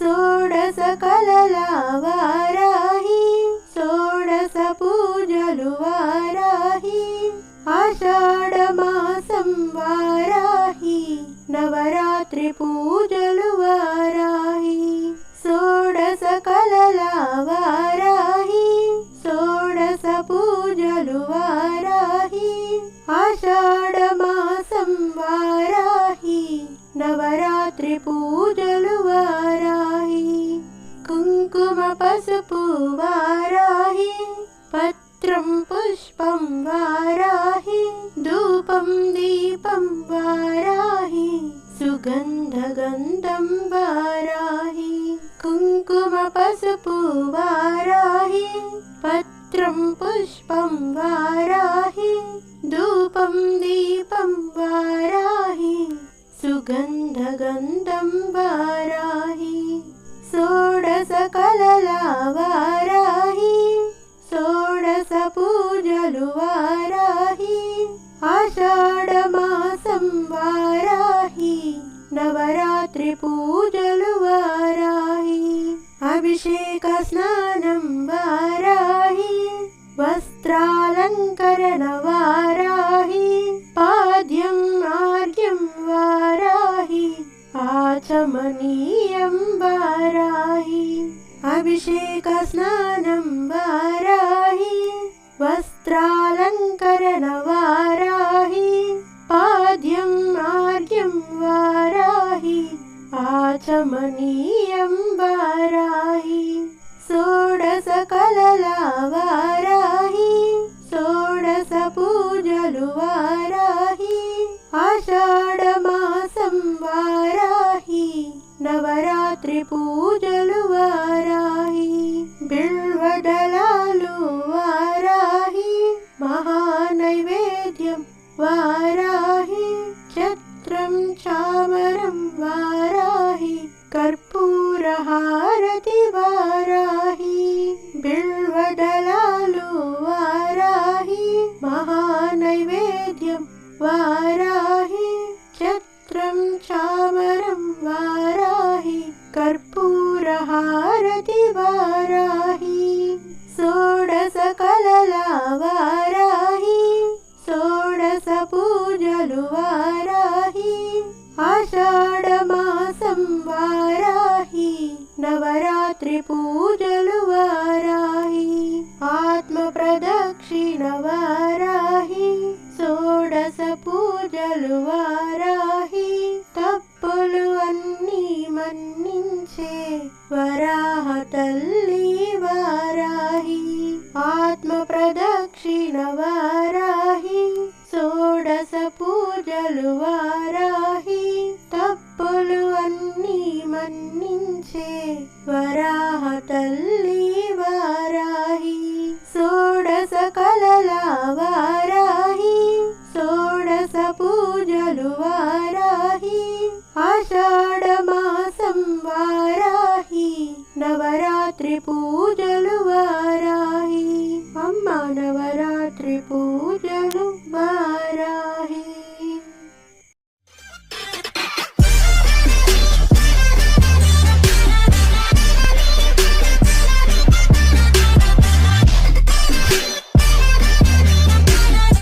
सोडस कलला वाराहि सोडस पूजल आषाढ मासं वाराहि नवरात्रि पूजल वाराहि सोडस कलला वाराहि सोडस पूजल आषाढ मासं वाराहि नवरा వారాహి సుగంధగంధం వారాహి కుంకుమ పసుపు వారాహి పత్రం పుష్పం వారాహి ధూపం దీపం వారాహి సుగంధగంధం వారాహి షోడశ కలల వారాహి షోడశ सुगन्धगन्धं वाराहि षोडशकलला वाराहि षोडशपूजलु वाराहि आषाढमासं वाराहि नवरात्रिपूजलु वाराहि अभिषेकस्नानं वाराहि वस्त्रालङ्करणवाराहि पा चमनीयं वाराहि अभिषेकस्नानं वाराहि वस्त्रालङ्करणवाराहि। पाद्यं आर्यं वाराहि। आचमनीयं वाराहि षोडसकलला वारा నవరాత్రి పూజలు వారాహి బిల్వదళాలు వారాహి మహానైవేద్యం వారాహి ఛత్రం చామరం వారాహి కర్పూరహారతి వారాహి బిల్వదళాలు వారాహి మహానైవేద్యం వారాహి कर्पूरहारतिवाराहि षोडशकललावाराहि षोडशपूजलुवाराहि आषाढमासं वाराहि नवरात्रिपूजलुवाराहि आत्मप्रदक्षिणवाराहि षोडशपूजलुवाराहि। వారాహి షోడశ పూజలు వారాహి తప్పులు అన్నీ మన్నించే వరాహ తల్లి వారాహి. షోడశ కలల వారాహి షోడశ పూజలు వారాహి ఆషాఢ మాసం వారాహి నవరాత్రి పూజలు వారాహి. yeah.